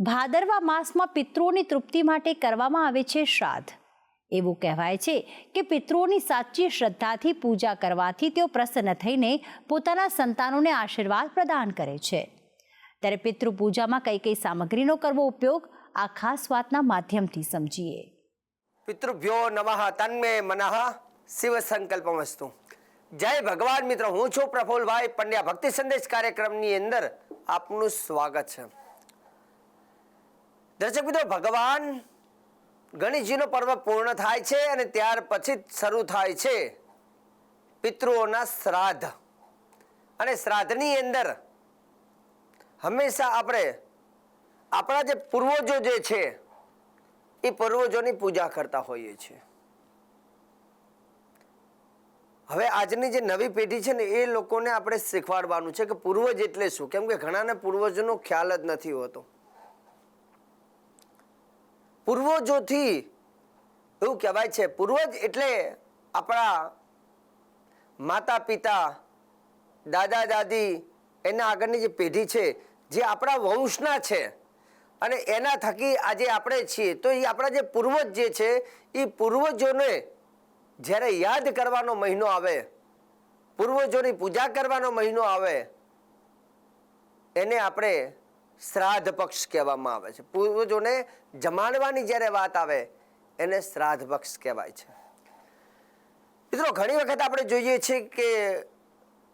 ભાદરવા માસમાં પિતૃઓની તૃપ્તિ માટે કરવામાં આવે છે શ્રાદ્ધ. એવું કહેવાય છે કે પિતૃઓની સાચી શ્રદ્ધાથી પૂજા કરવાથી તેઓ પ્રસન્ન થઈને પોતાના સંતાનોને આશીર્વાદ પ્રદાન કરે છે. ત્યારે પિતૃ પૂજામાં કઈ કઈ સામગ્રીનો કરવો ઉપયોગ આ ખાસ વાતના માધ્યમથી સમજીએ. પિતૃભ્યો નમઃ, તન્મે મનઃ, શિવ સંકલ્પમસ્તુ જય ભગવાન મિત્રો, હું છું પ્રફુલભાઈ પંડ્યા. ભક્તિ સંદેશ કાર્યક્રમની અંદર આપનું સ્વાગત છે. દર્શક મિત્રો, ભગવાન ગણેશજીનો પર્વ પૂર્ણ થાય છે અને ત્યાર પછી શરૂ થાય છે પિતૃઓના શ્રાદ્ધ. અને શ્રાદ્ધની અંદર હંમેશા આપણે આપણા જે પૂર્વજો જે છે, એ પૂર્વજોની પૂજા કરતા હોઈએ છીએ. હવે આજની જે નવી પેઢી છે ને, એ લોકોને આપણે શીખવાડવાનું છે કે પૂર્વજ એટલે શું? કેમ કે ઘણાને પૂર્વજોનો ખ્યાલ જ નથી હોતો. પૂર્વજોથી એવું કહેવાય છે. પૂર્વજ એટલે આપણા માતા પિતા દાદા દાદી એના આગળની જે પેઢી છે, જે આપણા વંશના છે અને એના થકી આજે આપણે છીએ. તો એ આપણા જે પૂર્વજ જે છે એ પૂર્વજોને જ્યારે યાદ કરવાનો મહિનો આવે, પૂર્વજોની પૂજા કરવાનો મહિનો આવે, એને આપણે શ્રાદ્ધ પક્ષ કહેવામાં આવે છે. પૂર્વજોને જમાડવાની જ્યારે વાત આવે, એને શ્રાદ્ધ પક્ષ કહેવાય છે. મિત્રો, ઘણી વખત આપણે જોઈએ છીએ કે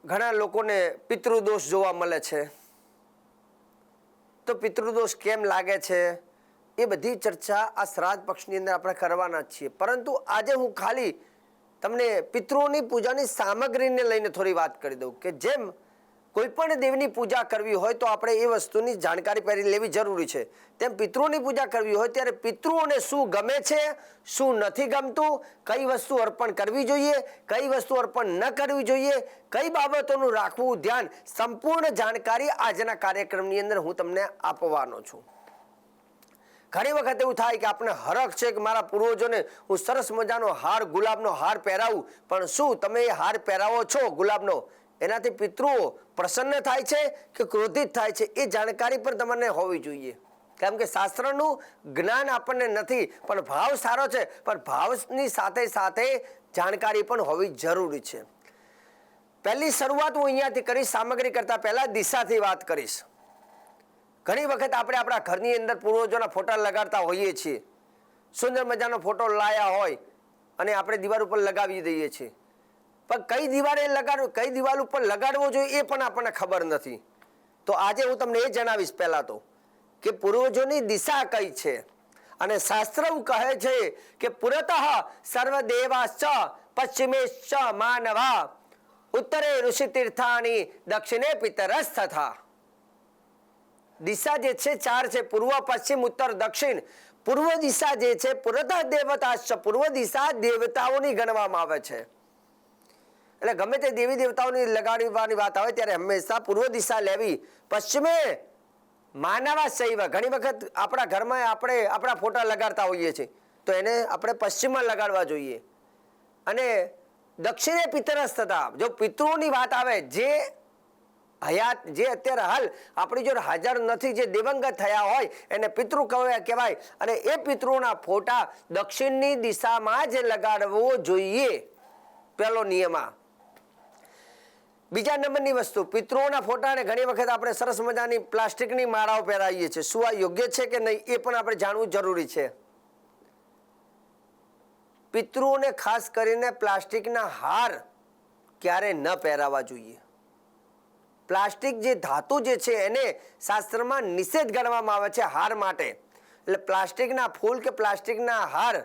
ઘણા લોકોને પિતૃદોષ જોવા મળે છે. તો પિતૃદોષ કેમ લાગે છે? એ બધી ચર્ચા આ શ્રાદ્ધ પક્ષની અંદર આપણે કરવાના જ છીએ. પરંતુ આજે હું ખાલી તમને પિતૃઓની પૂજાની સામગ્રીને લઈને થોડી વાત કરી દઉં કે જેમ કોઈ પણ દેવની પૂજા કરવી હોય તો આપણે એ વસ્તુની જાણકારી પહેરી લેવી જરૂરી છે. તેમ પિતૃઓની પૂજા કરવી હોય ત્યારે પિતૃઓને શું ગમે છે, શું નથી ગમતું, કઈ વસ્તુ અર્પણ કરવી જોઈએ, કઈ વસ્તુ અર્પણ ન કરવી જોઈએ, કઈ બાબતોનું રાખવું ધ્યાન, સંપૂર્ણ જાણકારી આજના કાર્યક્રમની અંદર હું તમને આપવાનો છું. ઘણી વખત એવું થાય કે આપણે હરખ છે કે મારા પૂર્વજોને હું સરસ મજાનો હાર, ગુલાબનો હાર પહેરાવું, પણ શું તમે એ હાર પહેરાવો છો, ગુલાબનો? એનાથી પિતૃઓ પ્રસન્ન થાય છે કે ક્રોધિત થાય છે એ જાણકારી પણ તમને હોવી જોઈએ. કેમ કે શાસ્ત્રનું જ્ઞાન આપણને નથી, પણ ભાવ સારો છે, પણ ભાવની સાથે સાથે જાણકારી પણ હોવી જરૂરી છે. પહેલી શરૂઆત હું અહીંયાથી કરીશ, સામગ્રી કરતાં પહેલાં દિશાથી વાત કરીશ. ઘણી વખત આપણે આપણા ઘરની અંદર પૂર્વજોના ફોટા લગાડતા હોઈએ છીએ. સુંદર મજાનો ફોટો લાયા હોય અને આપણે દિવાલ ઉપર લગાવી દઈએ છીએ. પણ કઈ દિવાલે લગાડવું કઈ દિવાલ ઉપર લગાડવો જોઈએ એ પણ આપણને ખબર નથી. તો આજે હું તમને એ જણાવીશ પહેલાં તો કે પૂર્વજોની દિશા કઈ છે? અને શાસ્ત્ર કહે છે કે પુરતઃ સર્વદેવાશ્ચ પશ્ચિમેશ્ચ માનવા, ઉત્તરે ઋષિ તીર્થાની દક્ષિણે પિતરસ તથા દિશા જે છે ચાર છે, પૂર્વ, પશ્ચિમ, ઉત્તર, દક્ષિણ. પૂર્વ દિશા જે છે, પુરતઃ દેવતાશ્ચ, પૂર્વ દિશા દેવતાઓની ગણવામાં આવે છે. એટલે ગમે તે દેવી દેવતાઓની લગાડવાની વાત આવે ત્યારે હંમેશા પૂર્વ દિશા લેવી. પશ્ચિમે માનવા શૈવ. ઘણી વખત આપણા ઘરમાં આપણે આપણા ફોટા લગાડતા હોઈએ છીએ. તો એને આપણે પશ્ચિમમાં લગાડવા જોઈએ. અને દક્ષિણે પિતરસ થતા જો પિતૃઓની વાત આવે, જે હયાત, જે અત્યારે હાલ આપણી જો હાજર નથી, જે દિવંગત થયા હોય, એને પિતૃ કહેવાય અને એ પિતૃના ફોટા દક્ષિણની દિશામાં જ લગાડવો જોઈએ. પહેલો નિયમા બીજા નંબરની વસ્તુ, પિતૃઓના ફોટાને ઘણી વખત આપણે સરસ મજાની પ્લાસ્ટિકની માળાઓ પહેરાવીએ છીએ. શું આ યોગ્ય છે કે નહીં એ પણ આપણે જાણવું જરૂરી છે. પિતૃઓને ખાસ કરીને પ્લાસ્ટિકના હાર ક્યારે ન પહેરાવા જોઈએ. પ્લાસ્ટિક જે ધાતુ જે છે એને શાસ્ત્રમાં નિષેધ ગણવામાં આવે છે હાર માટે. એટલે પ્લાસ્ટિકના ફૂલ કે પ્લાસ્ટિકના હાર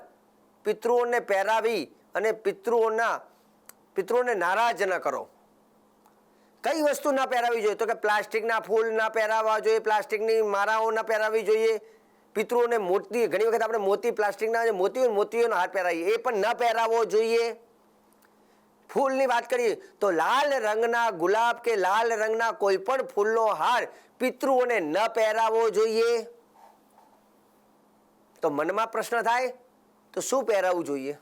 પિતૃઓને પહેરાવી અને પિતૃઓના, પિતૃઓને નારાજ ન કરો. કઈ વસ્તુ ના પહેરાવી જોઈએ? તો કે પ્લાસ્ટિકના ફૂલ ના પહેરાવવા જોઈએ પ્લાસ્ટિકની માળાઓ ના પહેરાવી જોઈએ. પિતૃઓને મોતી, ઘણી વખત આપણે મોતી પ્લાસ્ટિકના જે મોતી મોતીઓનો હાર પહેરાવીએ, એ પણ ન પહેરાવવો જોઈએ. ફૂલની વાત કરીએ તો લાલ રંગના ગુલાબ કે લાલ રંગના કોઈ પણ ફૂલનો હાર પિતૃઓને ન પહેરાવવો જોઈએ. તો મનમાં પ્રશ્ન થાય, તો શું પહેરાવવું જોઈએ?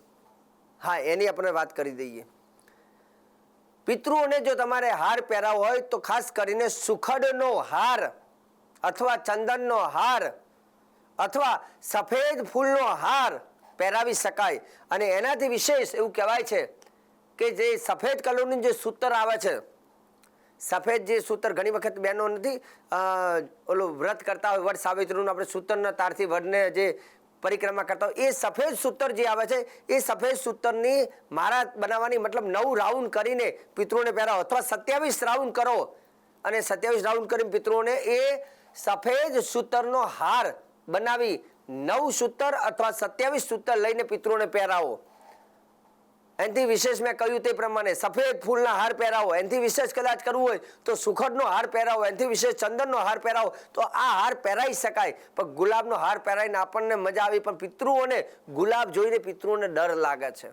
હા, એની આપણે વાત કરી દઈએ. પિતૃઓને જો તમારે હાર પહેરાવો હોય તો ખાસ કરીને સુખડનો હાર અથવા ચંદનનો હાર અથવા સફેદ ફૂલનો હાર પહેરાવી શકાય. અને એનાથી વિશેષ એવું કહેવાય છે કે જે સફેદ કલરનું જે સૂતર આવે છે, સફેદ જે સૂતર ઘણી વખત બહેનો નથી ઓલું વ્રત કરતા હોય વડ સાવિત્રીનું આપણે સૂતરના તારથી વડને જે પરિક્રમા કરતા હોય. એ સફેદ સૂતર જે આવે છે, એ સફેદ સૂતરની મારા બનાવવાની મતલબ નવ રાઉન્ડ કરીને પિતૃઓને પહેરાવો. અથવા સત્યાવીસ રાઉન્ડ કરો. અને સત્યાવીસ રાઉન્ડ કરીને પિતૃઓને એ સફેદ સૂતરનો હાર બનાવી નવ સૂતર અથવા સત્યાવીસ સૂતર લઈને પિતૃઓને પહેરાવો. એનાથી વિશેષ મેં કહ્યું તે પ્રમાણે સફેદ ફૂલના હાર પહેરાવો. એનાથી વિશેષ કદાચ કરવું હોય તો સુખડનો હાર પહેરાવો. એનાથી વિશેષ ચંદનનો હાર પહેરાવો. તો આ હાર પહેરાઈ શકાય. પણ ગુલાબનો હાર પહેરાવીને આપણને મજા આવી. પણ પિતૃઓને ગુલાબ જોઈને પિતૃઓને ડર લાગે છે.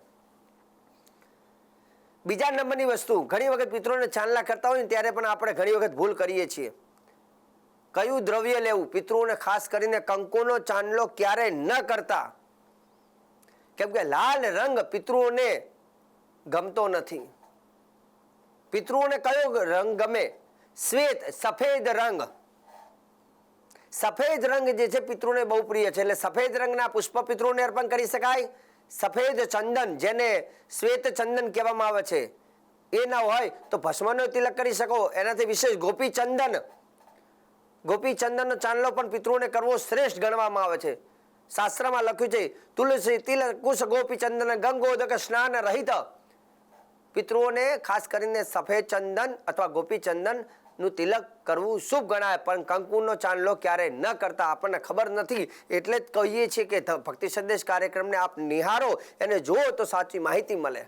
બીજા નંબરની વસ્તુ. ઘણી વખત પિતૃઓને ચાંદલા કરતા હોય ને ત્યારે પણ આપણે ઘણી વખત ભૂલ કરીએ છીએ. કયું દ્રવ્ય લેવું? પિતૃઓને ખાસ કરીને કંકુનો, ચાંદલો ક્યારે ન કરતા. કેમ કે લાલ રંગ પિતૃઓને ગમતો નથી. પિતૃઓને કયો રંગ ગમે? શ્વેત, સફેદ રંગ. સફેદ રંગ જે છે પિતૃને બહુ પ્રિય છે. એટલે સફેદ રંગના પુષ્પ પિતૃને અર્પણ કરી શકાય. સફેદ ચંદન, જેને શ્વેત ચંદન કહેવામાં આવે છે, એ ના હોય તો ભસ્મનો તિલક કરી શકો. એનાથી વિશેષ ગોપી ચંદન. ગોપી ચંદનનો ચાંદલો પણ પિતૃને કરવો શ્રેષ્ઠ ગણવામાં આવે છે. શાસ્ત્રમાં લખ્યું છે, તુલસી તિલક કુશ ગોપી ચંદન ગંગોદક સ્નાન રહિત. પિતૃઓને ખાસ કરીને સફેદ ચંદન અથવા ગોપી ચંદનનું તિલક કરવું શુભ ગણાય, પણ કંકુનો ચાંદલો ક્યારે ન કરતા આપણને ખબર નથી. એટલે જ કહીએ છીએ કે ભક્તિ સંદેશ કાર્યક્રમને આપ નિહારો એને જુઓ તો સાચી માહિતી મળે.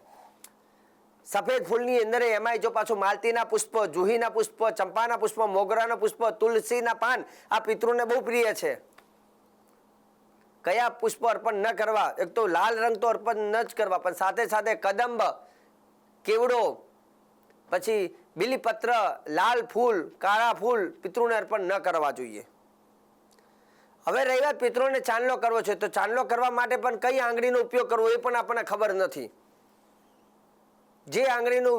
સફેદ ફૂલની અંદર એમાંય જો પાછું માલતીના પુષ્પ, જુહીના પુષ્પ, ચંપાના પુષ્પ, મોગરાના પુષ્પ, તુલસીના પાન, આ પિતૃને બહુ પ્રિય છે. કયા પુષ્પ અર્પણ ન કરવા? એક તો લાલ રંગ તો અર્પણ ન જ કરવા, પણ સાથે સાથે કદંબ કેવડો? પછી બીલીપત્ર, લાલ ફૂલ, કાળા ફૂલ પિતૃને અર્પણ ન કરવા જોઈએ. હવે રહી વાત પિતૃને ચાંદલો કરવો છે, તો ચાંદલો કરવા માટે પણ કઈ આંગળીનો ઉપયોગ કરવો એ પણ આપણને ખબર નથી. જે આંગળીનો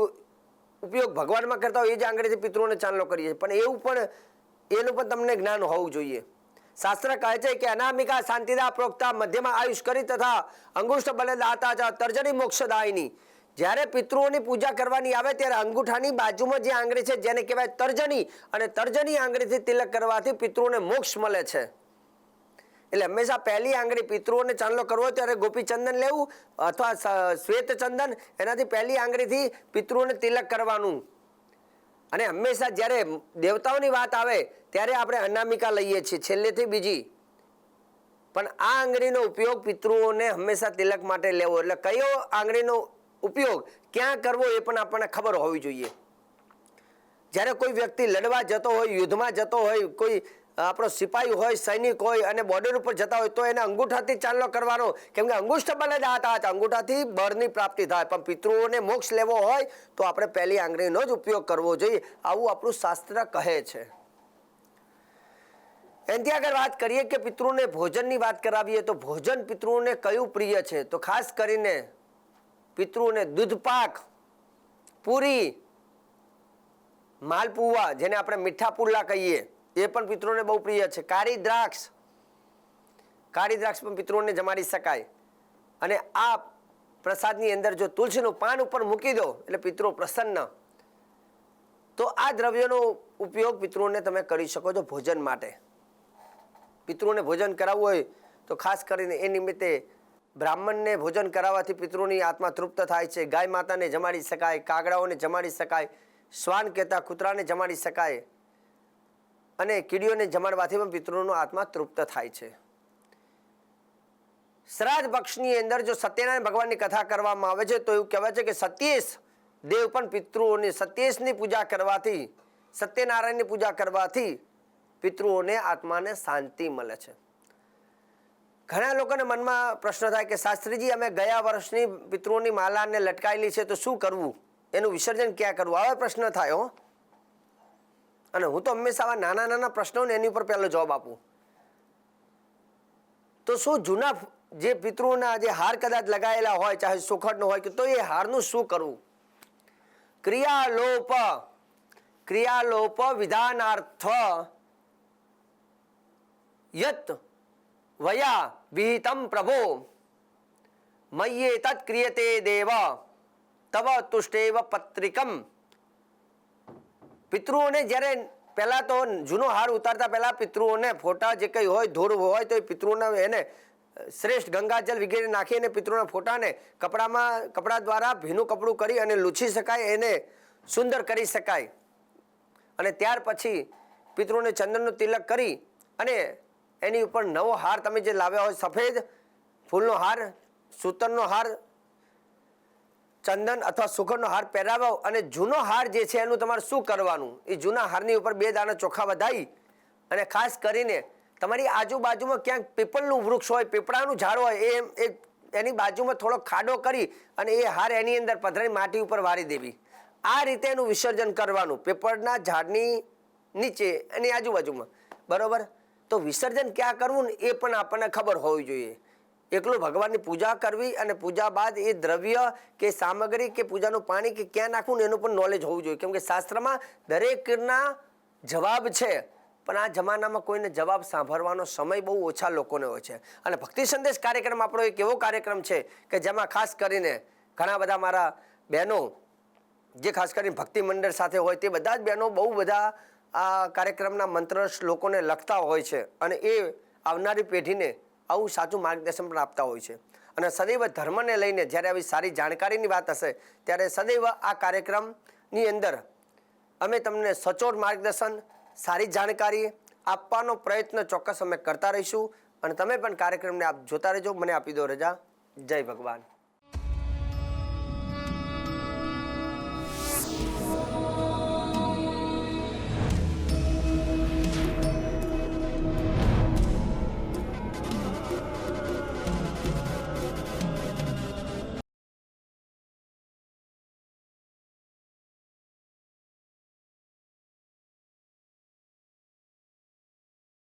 ઉપયોગ ભગવાનમાં કરતા હોય એ જ આંગળીથી પિતૃને ચાંદલો કરીએ પણ એવું પણ એનું પણ તમને જ્ઞાન હોવું જોઈએ. શાસ્ત્ર કહે છે કે અનામિકા શાંતિદા પ્રોક્તા મધ્યમાં આયુષ કરી તથા અંગુષ્ઠ બલે દાતા તર્જરી મોક્ષદાયિની. જ્યારે પિતૃઓની પૂજા કરવાની આવે ત્યારે અંગૂઠાની બાજુમાં જે આંગળી છે, જેને કહેવાય તર્જની, અને તર્જની આંગળીથી તિલક કરવાથી પિતૃઓને મોક્ષ મળે છે. એટલે હંમેશા પહેલી આંગળી પિતૃઓને ચાંદલો કરવો ત્યારે ગોપી ચંદન લેવું અથવા શ્વેત ચંદન એનાથી પહેલી આંગળીથી પિતૃઓને તિલક કરવાનું. અને હંમેશા જ્યારે દેવતાઓની વાત આવે ત્યારે આપણે અનામિકા લઈએ છીએ, છેલ્લેથી બીજી. પણ આ આંગળીનો ઉપયોગ પિતૃઓને હંમેશા તિલક માટે લેવો. એટલે કયો આંગળીનો ઉપયોગ ક્યાં કરવો એ પણ આપણને ખબર હોવી જોઈએ. જ્યારે કોઈ વ્યક્તિ લડવા જતો હોય, યુદ્ધમાં જતો હોય, કોઈ આપણો સિપાહી હોય, સૈનિક હોય અને બોર્ડર ઉપર જતા હોય, તો એને અંગૂઠાથી ચાલનો કરવાનો. કેમ કે અંગુષ્ઠ જ દાતા હતા અંગૂઠાથી બળની પ્રાપ્તિ થાય. પણ પિતૃઓને મોક્ષ લેવો હોય, તો આપણે પહેલી આંગળીનો જ ઉપયોગ કરવો જોઈએ. આવું આપણું શાસ્ત્ર કહે છે. એનાથી આગળ વાત કરીએ કે પિતૃને ભોજનની વાત કરાવીએ તો ભોજન પિતૃઓને કયું પ્રિય છે? તો ખાસ કરીને પિતૃઓને દૂધપાક, પૂરી માલપુવા જેને આપણે મીઠા પુલ્લા કહીએ, એ પણ પિતૃને બહુ પ્રિય છે. કાળી દ્રાક્ષ કાળી દ્રાક્ષ પણ પિતૃઓને જમાડી શકાય. અને આ પ્રસાદની અંદર જો તુલસીનું પાન ઉપર મૂકી દો, એટલે પિતૃ પ્રસન્ન. તો આ દ્રવ્યનો ઉપયોગ પિતૃઓને તમે કરી શકો છો ભોજન માટે. પિતૃને ભોજન કરાવવું હોય તો ખાસ કરીને એ નિમિત્તે બ્રાહ્મણને ભોજન કરાવવાથી પિતૃની આત્મા તૃપ્ત થાય છે. ગાય માતાને જમાડી શકાય, કાગડાઓને જમાડી શકાય, શ્વાન કહેતા કૂતરાને જમાડી શકાય અને કીડીઓને જમાડવાથી પણ પિતૃનો આત્મા તૃપ્ત થાય છે. શ્રાદ્ધ પક્ષની અંદર જો સત્યનારાયણ ભગવાનની કથા કરવામાં આવે છે, તો એવું કહેવાય છે કે સત્યેશ દેવ પણ પિતૃઓની સત્યેશની પૂજા કરવાથી, સત્યનારાયણની પૂજા કરવાથી પિતૃઓને આત્માને શાંતિ મળે છે. ઘણા લોકોને મનમાં પ્રશ્ન થાય કે, શાસ્ત્રીજી, અમે ગયા વર્ષની પિતૃઓની માલાને લટકાયેલી છે, તો શું કરવું? એનું વિસર્જન ક્યાં કરવું? આવા પ્રશ્ન થાય અને હું તો હંમેશા આવા નાના નાના પ્રશ્નોને એની ઉપર પહેલો જવાબ આપું. તો શું જૂના જે પિતૃઓના જે હાર કદાચ લગાયેલા હોય, ચાહે સુખડનો હોય, કે તો એ હારનું શું કરવું? ક્રિયાલોપ ક્રિયાલોપ વિધાનાર્થ યત વયા વિહિતમ પ્રભો મય્યે તત ક્રિયતે દેવ તવ તુષ્ટેવ પત્રિકમ પિતૃઓને જ્યારે પહેલાં તો જૂનો હાર ઉતારતા પહેલાં પિતૃઓને ફોટા જે કંઈ હોય, ધૂળ હોય, તો એ પિતૃઓને એને શ્રેષ્ઠ ગંગાજલ વગેરે નાખી અને પિતૃઓના ફોટાને કપડામાં, કપડા દ્વારા ભીનું કપડું કરી અને લૂછી શકાય, એને સુંદર કરી શકાય. અને ત્યાર પછી પિતૃને ચંદનનું તિલક કરી અને એની ઉપર નવો હાર તમે જે લાવ્યા હોય, સફેદ ફૂલનો હાર, સૂતરનો હાર, ચંદન અથવા સુગરનો હાર પહેરાવો અને જૂનો હાર જે છે એનું તમારે શું કરવાનું? એ જૂના હારની ઉપર બે દાણા ચોખા વધાવી અને ખાસ કરીને તમારી આજુબાજુમાં ક્યાંક પીપળનું વૃક્ષ હોય, પીપળાનું ઝાડ હોય, એ એની બાજુમાં થોડો ખાડો કરી અને એ હાર એની અંદર પધરાઈ માટી ઉપર વારી દેવી. આ રીતે એનું વિસર્જન કરવાનું, પીપળના ઝાડની નીચે એની આજુબાજુમાં. બરોબર? તો વિસર્જન ક્યાં કરવું ને એ પણ આપણને ખબર હોવી જોઈએ. એકલું ભગવાનની પૂજા કરવી અને પૂજા બાદ એ દ્રવ્ય કે સામગ્રી કે પૂજાનું પાણી કે ક્યાં નાખવું ને એનું પણ નોલેજ હોવું જોઈએ. કેમ કે શાસ્ત્રમાં દરેકના જવાબ છે, પણ આ જમાનામાં કોઈને જવાબ સાંભળવાનો સમય બહુ ઓછા લોકોને હોય છે. અને ભક્તિ સંદેશ કાર્યક્રમ આપણો એક એવો કાર્યક્રમ છે કે જેમાં ખાસ કરીને ઘણા બધા મારા બહેનો, જે ખાસ કરીને ભક્તિ મંડળ સાથે હોય તે બધા જ બહેનો બહુ બધા આ કાર્યક્રમના મંત્ર લોકોને લખતા હોય છે અને એ આવનારી પેઢીને આવું સાચું માર્ગદર્શન પણ આપતા હોય છે. અને સદૈવ ધર્મને લઈને જ્યારે આવી સારી જાણકારીની વાત હશે, ત્યારે સદૈવ આ કાર્યક્રમની અંદર અમે તમને સચોટ માર્ગદર્શન, સારી જાણકારી આપવાનો પ્રયત્ન ચોક્કસ અમે કરતા રહીશું. અને તમે પણ કાર્યક્રમને આપ જોતા રહેજો. મને આપી દો રજા. જય ભગવાન.